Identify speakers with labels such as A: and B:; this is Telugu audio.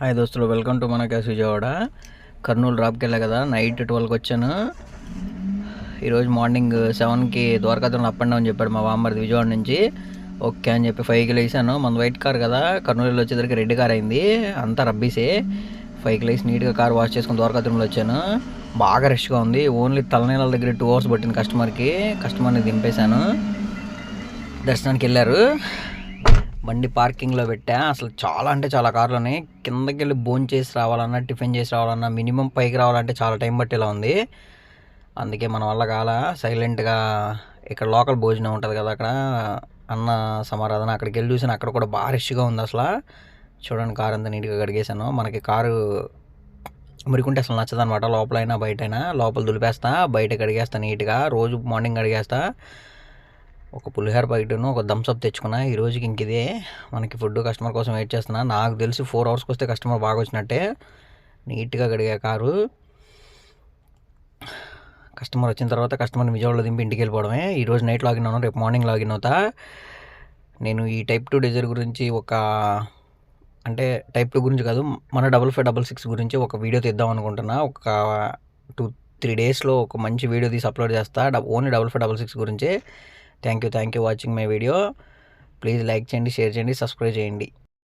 A: హాయ్ దోస్తులు వెల్కమ్ టు మన క్యాస్ విజయవాడ. కర్నూలు డ్రాప్కి వెళ్ళా కదా నైట్ ట్వెల్వ్కి వచ్చాను. ఈరోజు మార్నింగ్ సెవెన్కి ద్వారకాధంలో అప్ అండ్ డౌన్ చెప్పాడు మా వామ్మర్ది విజయవాడ నుంచి. ఓకే అని చెప్పి ఫైవ్కి లేసాను. మన వైట్ కార్ కదా కర్నూలులో వచ్చేసరికి రెడ్ కార్ అయింది. అంతా రబ్బీసే. ఫైవ్కి లేసి నీట్గా కార్ వాష్ చేసుకుని ద్వారకాధంలో వచ్చాను. బాగా రష్గా ఉంది. ఓన్లీ తలనీళ్ళ దగ్గర టూ అవర్స్ పట్టింది కస్టమర్కి. కస్టమర్ని దింపేశాను. దర్శనానికి వెళ్ళారు. బండి పార్కింగ్లో పెట్టా. అసలు చాలా అంటే చాలా కార్లు ఉన్నాయి. కిందకి వెళ్ళి భోజనం చేసి రావాలన్నా టిఫిన్ చేసి రావాలన్నా మినిమం పైకి రావాలంటే చాలా టైం పట్టేలా ఉంది. అందుకే మన వల్ల కాల సైలెంట్గా ఇక్కడ లోకల్ భోజనం ఉంటుంది కదా అక్కడ. అన్న సమారాధన అక్కడికి వెళ్ళి చూసాను అక్కడ కూడా బాగా రిష్గా ఉంది అసలు. చూడండి కారు అంతా నీట్గా కడిగేశాను. మనకి కారు మురికుంటే అసలు నచ్చదనమాట లోపలైనా బయటైనా. లోపల దులిపేస్తా బయట కడిగేస్తా నీట్గా. రోజు మార్నింగ్ కడిగేస్తా. ఒక పులిహోర ప్యాకెట్ను ఒక థమ్స్అప్ తెచ్చుకున్నా. ఈ రోజుకి ఇంక ఇదే. మనకి ఫుడ్ కస్టమర్ కోసం వెయిట్ చేస్తున్నా. నాకు తెలిసి ఫోర్ అవర్స్కి వస్తే కస్టమర్ బాగా వచ్చినట్టే. నీట్గా కడిగా కారు. కస్టమర్ వచ్చిన తర్వాత కస్టమర్ని విజయవాడలో దింపి ఇంటికి వెళ్ళిపోవడమే. ఈ రోజు నైట్ లాగిన్ అవును రేపు మార్నింగ్ లాగిన్ అవుతా. నేను ఈ టైప్ టూ డిజైర్ గురించి ఒక అంటే టైప్ టూ గురించి కాదు మన డబల్ ఫైవ్ డబల్ సిక్స్ గురించి ఒక వీడియో తీద్దాం అనుకుంటున్నా. ఒక టూ త్రీ డేస్లో ఒక మంచి వీడియో తీసి అప్లోడ్ చేస్తా. Only double five double six గురించి. Thank you thank you watching my video. Please like చేయండి షేర్ చేయండి సబ్స్క్రైబ్ చేయండి.